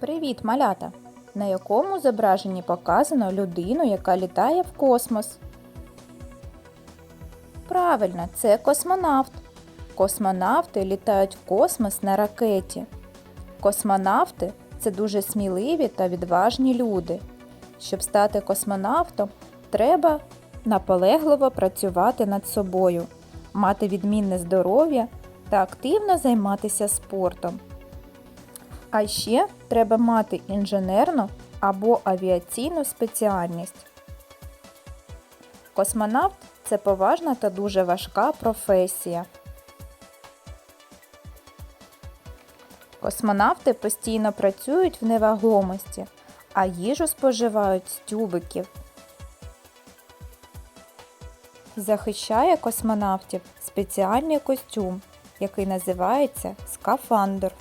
Привіт, малята! На якому зображенні показано людину, яка літає в космос? Правильно, це космонавт. Космонавти літають в космос на ракеті. Космонавти це дуже сміливі та відважні люди. Щоб стати космонавтом, треба наполегливо працювати над собою, мати відмінне здоров'я та активно займатися спортом. А ще треба мати інженерну або авіаційну спеціальність. Космонавт це поважна та дуже важка професія. Космонавти постійно працюють в невагомості, а їжу споживають з тюбиків. Захищає космонавтів спеціальний костюм, який називається скафандр.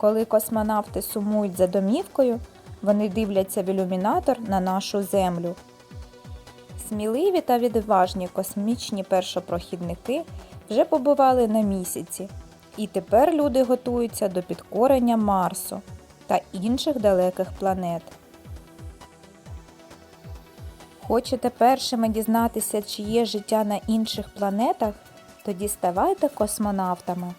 Коли космонавти сумують за домівкою, вони дивляться в ілюмінатор на нашу землю. Сміливі та відважні космічні першопрохідники вже побували на місяці, і тепер люди готуються до підкорення Марсу та інших далеких планет. Хочете першими дізнатися, чи є життя на інших планетах? Тоді ставайте космонавтами.